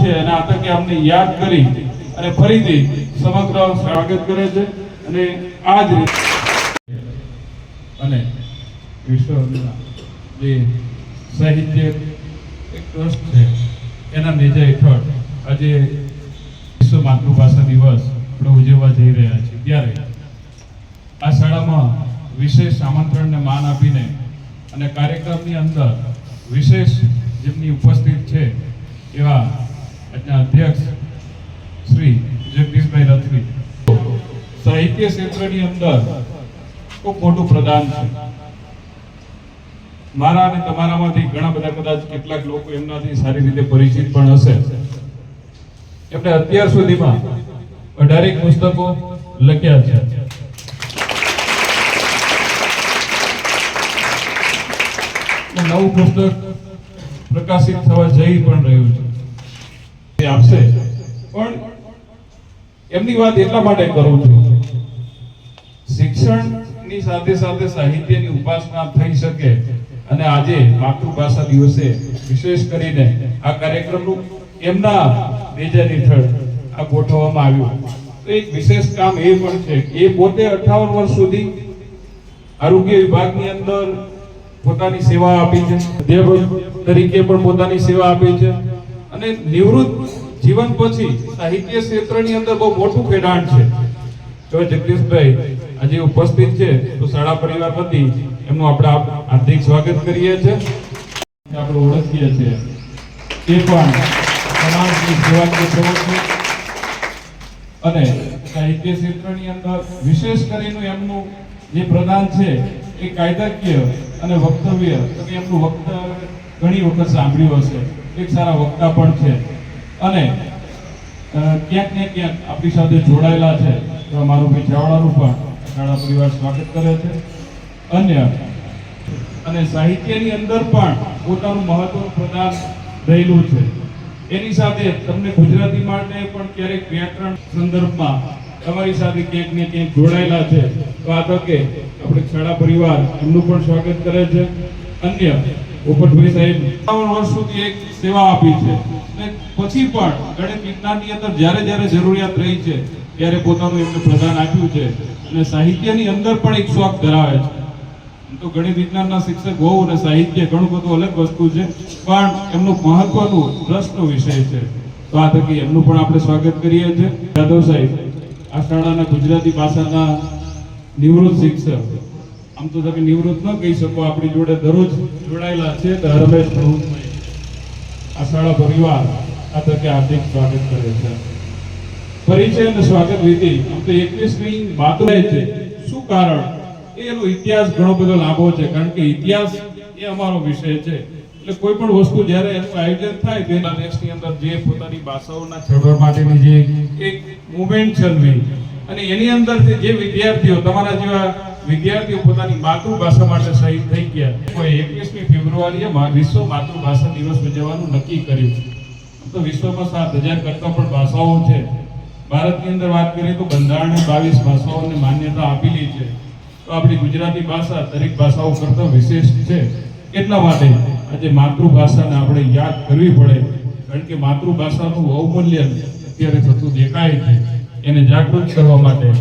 છે અને આ તકે અમને યાદ કરી અને ફરીથી સમગ્ર સ્વાગત કરે છે અને આ જ રીતે અને વિશ્વના જે સાહિત્ય એક ટ્રસ્ટ છે, એના નેજા હેઠળ આજે વિશ્વ માતૃભાષા દિવસ આપણે ઉજવવા જઈ રહ્યા છીએ. ત્યારે આ શાળામાં વિશેષ આમંત્રણને માન આપીને અને કાર્યક્રમની અંદર વિશેષ જેમની ઉપસ્થિત છે એવા આજના અધ્યક્ષ શ્રી જગદીશભાઈ રથવી. સાહિત્ય ક્ષેત્રની અંદર ખૂબ મોટું પ્રદાન છે. મારા અને તમારામાંથી ઘણા બધા કદાચ કેટલાક લોકો એમનાથી સારી રીતે પરિચિત પણ હશે. એમણે અત્યાર સુધીમાં અઢારેક પુસ્તકો લખ્યા છે. નવું પુસ્તક પ્રકાશિત થવા જઈ પણ રહ્યું છે. આપશે. પણ એમની વાત એટલા માટે કરું છું. શિક્ષણની સાથે સાથે સાહિત્યની ઉપાસના થઈ શકે અને આજે માતૃભાષા દિવસે વિશેષ કરીને આ કાર્યક્રમનું એમના નેજા હેઠળ આ ગોઠવવામાં આવ્યું. તો એક વિશેષ કામ એ પણ છે એ પોતે અઠાવન વર્ષ સુધી આરોગ્ય વિભાગની અંદર પોતાની સેવા આપી છે. તરીકે પણ પોતાની સેવા આપી છે. અને નિવૃત્ત જીવન પછી સાહિત્ય ક્ષેત્રની અંદર બહુ મોટું ખેડાણ છે. તો જગદીશભાઈ આજે ઉપસ્થિત છે, તો શાળા પરિવાર વતી એમનું આપણે આપ- હાર્દિક સ્વાગત કરીએ છીએ. આપણે ઓળખીએ છીએ એ પણ સમાજની સેવાકીય પ્રવૃત્તિ અને સાહિત્ય ક્ષેત્રની અંદર વિશેષ કરીને એમનું જે પ્રદાન છે, એ કાયદાકીય અને વક્તવ્ય અને એમનું વક્તવ્ય ઘણી વખત સાંભળ્યું હશે. એક સારા વક્તા પણ છે. અને ક્યાંક ને ક્યાંક આપણી સાથે જોડાયેલા છે. તો અમારું ભાઈ ચાવડાનું પણ શાળા પરિવાર સ્વાગત કરે છે. અન્ય અને સાહિત્યની અંદર પણ પોતાનું મહત્વનું પ્રદાન રહેલું છે. એની સાથે તમને ગુજરાતી માટે પણ ક્યારેક વ્યાકરણ સંદર્ભમાં તમારી સાથે ક્યાંક ને ક્યાંક જોડાયેલા છે. તો આ તકે આપણે શાળા પરિવાર એમનું પણ સ્વાગત કરે છે. અન્ય પોપટભાઈ સાહેબ 57 વર્ષ સુધી એક સેવા આપી છે. અને પછી પણ ગણિત વિજ્ઞાનની અંદર જ્યારે જ્યારે જરૂરિયાત રહી છે, ત્યારે પોતાનું એમને પ્રદાન આપ્યું છે. અને સાહિત્યની અંદર પણ એક શોખ ધરાવે છે. તો ગણિત વિજ્ઞાનના શિક્ષક હોવ અને સાહિત્ય ઘણું બધું અલગ વસ્તુ છે, પણ એમનું મહત્વનું રસનો વિષય છે. તો આ થકી એમનું પણ આપણે સ્વાગત કરીએ છીએ. યાદવ સાહેબ, આ શાળાના ગુજરાતી ભાષાના નિવૃત્ત શિક્ષક. આમ તો તમે નિવૃત્ત ન કહી શકો, આપણી જોડે દરરોજ જોડાયેલા છે, તો રમેશ પ્રભુભાઈ આ શાળા પરિવાર આ તકે હાર્દિક સ્વાગત કરે છે. પરિચય અને સ્વાગત વિધિ આમ તો એકવીસમી માત્ર છે. શું કારણ? એનો ઇતિહાસ ઘણો બધો લાંબો છે, કારણ કે ઇતિહાસ એ અમારો વિષય છે. એટલે કોઈ પણ વસ્તુ જ્યારે એનું આયોજન થાય, તો એના દેશની અંદર જે પોતાની ભાષાઓના ચળવળ માટેની જે એક મુવમેન્ટ ચલવી અને એની અંદર જે વિદ્યાર્થીઓ તમારા જેવા વિદ્યાર્થીઓ પોતાની માતૃભાષા માટે શહીદ થઈ ગયા. કોઈ એકવીસમી ફેબ્રુઆરીએ વિશ્વ માતૃભાષા દિવસ ઉજવવાનું નક્કી કર્યું તો વિશ્વમાં સાત હજાર કરતા પણ ભાષાઓ છે. ભારતની અંદર વાત કરીએ તો બંધારણે બાવીસ ભાષાઓને માન્યતા આપેલી છે. તો આપણી ગુજરાતી ભાષા દરેક ભાષાઓ કરતા વિશેષ છે. એટલા માટે આજે માતૃભાષાને આપણે યાદ કરવી પડે. કારણ કે માતૃભાષાનું અવમૂલ્યન અત્યારે થતું દેખાય છે. એને જાગૃત કરવા માટે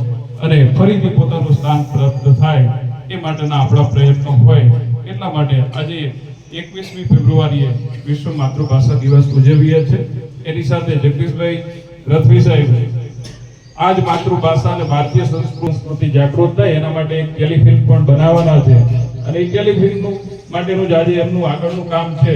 અને ફરીથી પોતાનું સ્થાન પ્રાપ્ત થાય એ માટેના આપણા પ્રયત્નો હોય, એટલા માટે આજે એકવીસમી ફેબ્રુઆરીએ વિશ્વ માતૃભાષા દિવસ ઉજવીએ છે એની સાથે જગદીશભાઈ રથવી સાહેબ, આજ માતૃભાષા અને ભારતીય સંસ્કૃતિ જાગૃત થાય, એના માટે એક ટેલિફિલ્મ પણ બનાવવાના છે. અને એ ટેલિફિલ્મનું માટેનું જ આજે એમનું આગળનું કામ છે.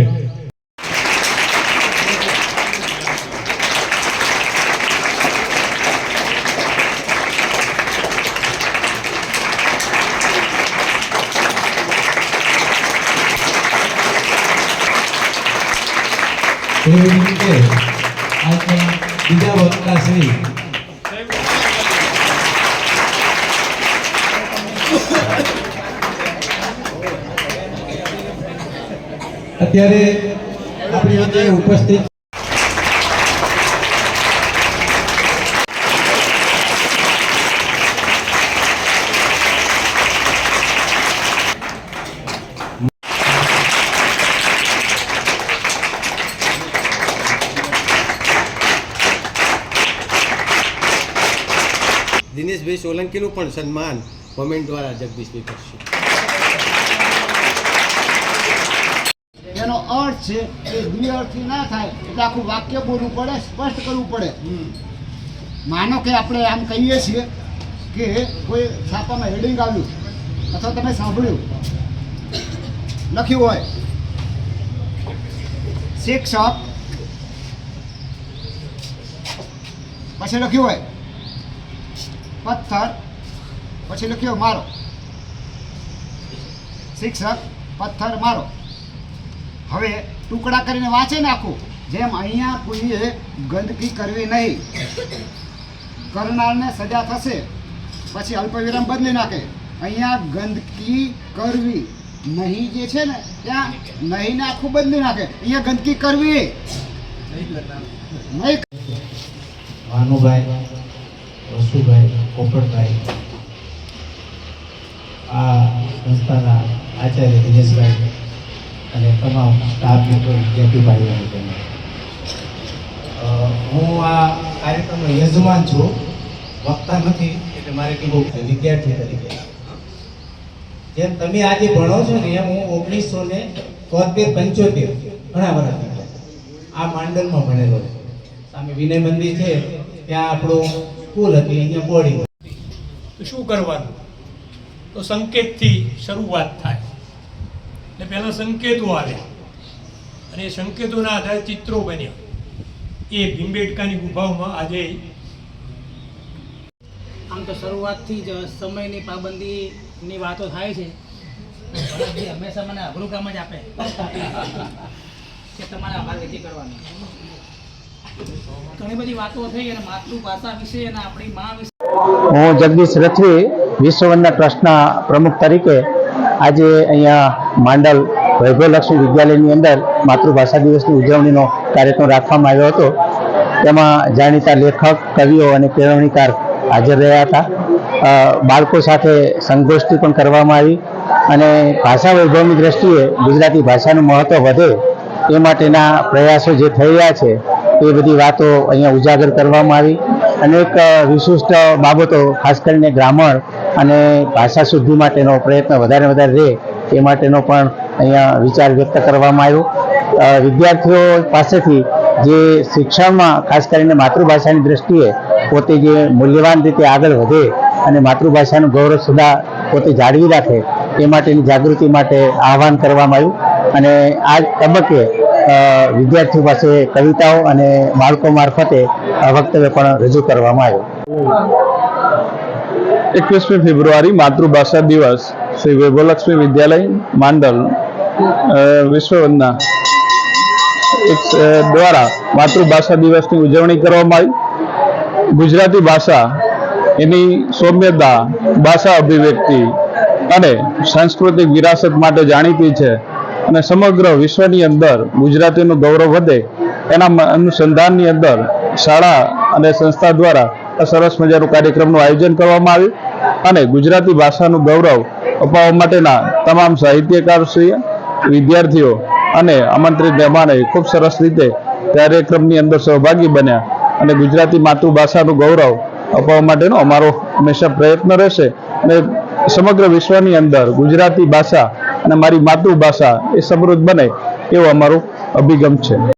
આજના બીજા વક્તા શ્રી. અત્યારે આપણી વચ્ચે ઉપસ્થિત દિનેશભાઈ સોલંકીનું પણ સન્માન કોમેન્ટ દ્વારા જગદીશભાઈ કરશે. એનો અર્થ છે કે દ્વિઅર્થી ના થાય એટલે આખું વાક્ય બોલવું પડે સ્પષ્ટ કરવું પડે. માનો કે આપણે આમ કહીએ છીએ કે કોઈ છાપામાં હેડિંગ આવ્યું અથવા તમે સાંભળ્યું. લખ્યું હોય. શિક્ષક પછી લખ્યું હોય. પથ્થર પછી લખ્યો મારો. શિક્ષક પથ્થર મારો. હવે ટુકડા કરીને વાંચે નાખું જેમ અહીંયા કોઈએ ગંદકી કરવી નહીં. કરનારને સજા થશે પછી અલ્પવિરામ બદલી નાખે. અહીંયા ગંદકી કરવી નહીં જે છે ને ત્યાં નહીં ને આખું બદલી નાખે. અહીંયા ગંદકી કરવી. નહીં ભાનુભાઈ વસુભાઈ પોપટભાઈ, આ સંસ્થાના આચાર્ય દિનેશભાઈ અને તમામ સ્ટાફ મિત્રો, વિદ્યાર્થી ભાઈઓ. હું આ કાર્યક્રમનો યજમાન છું, વક્તા નથી, એટલે મારે કીધું વિદ્યાર્થી તરીકે. જેમ તમે આજે ભણો છો ને એમ હું ઓગણીસો ને તોતેર પંચોતેર ઘણા વર્ષ આ માંડલમાં ભણેલો છે. સામે વિનય મંદિર છે, ત્યાં આપણું સ્કૂલ હતી અહીંયા બોર્ડિંગ તો શું કરવાનું? તો સંકેતથી શરૂઆત થાય. એટલે પહેલાં સંકેતો આવ્યા. અને એ સંકેતોના આધારે ચિત્રો બન્યા. એ ભીમબેટકાની ગુફાઓમાં આજે આમ તો શરૂઆતથી જ સમયની પાબંદીની વાતો થાય છે. હંમેશા મને અઘરું કામ જ આપે. કે તમારે આભાર વિધિ કરવાની. હું જગદીશ રથવી, વિશ્વવંદના ટ્રસ્ટના પ્રમુખ તરીકે આજે અહીંયા માંડલ વૈભવલક્ષ્મી વિદ્યાલયની અંદર માતૃભાષા દિવસની ઉજવણીનો કાર્યક્રમ રાખવામાં આવ્યો હતો. તેમાં જાણીતા લેખક, કવિઓ અને કેળવણીકાર હાજર રહ્યા હતા. બાળકો સાથે સંગોષ્ઠી પણ કરવામાં આવી અને ભાષા વૈભવની દ્રષ્ટિએ ગુજરાતી ભાષાનું મહત્ત્વ વધે એ માટેના પ્રયાસો જે થઈ રહ્યા છે એ બધી વાતો અહીંયા ઉજાગર કરવામાં આવી. અનેક વિશિષ્ટ બાબતો, ખાસ કરીને ગ્રામર અને ભાષા શુદ્ધિ માટેનો પ્રયત્ન વધારે વધારે રહે એ માટેનો પણ અહીંયા વિચાર વ્યક્ત કરવામાં આવ્યો. વિદ્યાર્થીઓ પાસેથી જે શિક્ષણમાં, ખાસ કરીને માતૃભાષાની દ્રષ્ટિએ પોતે જે મૂલ્યવાન રીતે આગળ વધે અને માતૃભાષાનું ગૌરવ સદા પોતે જાળવી રાખે એ માટેની જાગૃતિ માટે આહવાન કરવામાં આવ્યું. અને આ તબક્કે વિદ્યાર્થીઓ પાસે કવિતાઓ અને બાળકો મારફતે આ વક્તવ્ય પણ રજૂ કરવામાં આવ્યું. એકવીસમી ફેબ્રુઆરી માતૃભાષા દિવસ. શ્રી વૈભવલક્ષ્મી વિદ્યાલય, માંડલ. વિશ્વવંદના. દ્વારા માતૃભાષા દિવસની ઉજવણી કરવામાં આવી. ગુજરાતી ભાષા, એની સૌમ્યતા, ભાષા અભિવ્યક્તિ અને સાંસ્કૃતિક વિરાસત માટે જાણીતી છે. અને સમગ્ર વિશ્વની અંદર ગુજરાતીનું ગૌરવ વધે, એના અનુસંધાનની અંદર શાળા અને સંસ્થા દ્વારા સરસ મજાનું કાર્યક્રમનું આયોજન કરવામાં આવ્યું. અને ગુજરાતી ભાષાનું ગૌરવ અપાવવા માટેના તમામ સાહિત્યકારશ્રી વિદ્યાર્થીઓ અને આમંત્રિત મહેમાને ખૂબ સરસ રીતે કાર્યક્રમની અંદર સહભાગી બન્યા. અને ગુજરાતી માતૃભાષાનું ગૌરવ અપાવવા માટેનો અમારો હંમેશા પ્રયત્ન રહેશે. અને સમગ્ર વિશ્વની અંદર ગુજરાતી ભાષા અને મારી માતૃભાષા એ સમૃદ્ધ બને એવો અમારો અભિગમ છે.